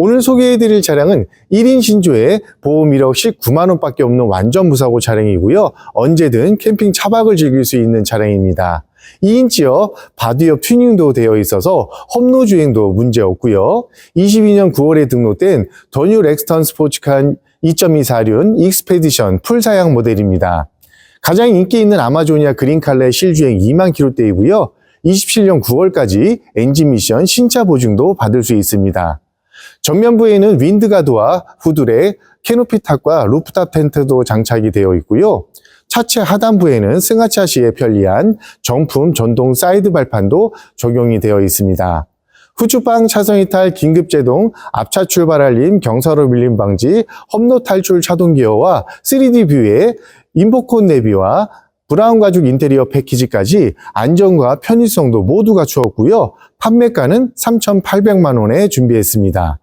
오늘 소개해드릴 차량은 1인 신조에 보험 1억 19만원밖에 없는 완전 무사고 차량이고요. 언제든 캠핑 차박을 즐길 수 있는 차량입니다. 2인치여 바디업 튜닝도 되어 있어서 험로 주행도 문제 없고요. 22년 9월에 등록된 더뉴 렉스턴 스포츠칸 2.2사륜 익스페디션 풀 사양 모델입니다. 가장 인기 있는 아마조니아 그린칼레 실주행 2만 킬로대이고요. 27년 9월까지 엔진 미션 신차 보증도 받을 수 있습니다. 전면부에는 윈드가드와 후드랙, 캐노피 탑과 루프탑 텐트도 장착이 되어 있고요. 차체 하단부에는 승하차 시에 편리한 정품 전동 사이드 발판도 적용이 되어 있습니다. 후추방 차선 이탈 긴급 제동, 앞차 출발 알림, 경사로 밀림 방지, 험로 탈출 차동 기어와 3D 뷰의 인보콘 내비와 브라운 가죽 인테리어 패키지까지 안전과 편의성도 모두 갖추었고요. 판매가는 3,800만 원에 준비했습니다.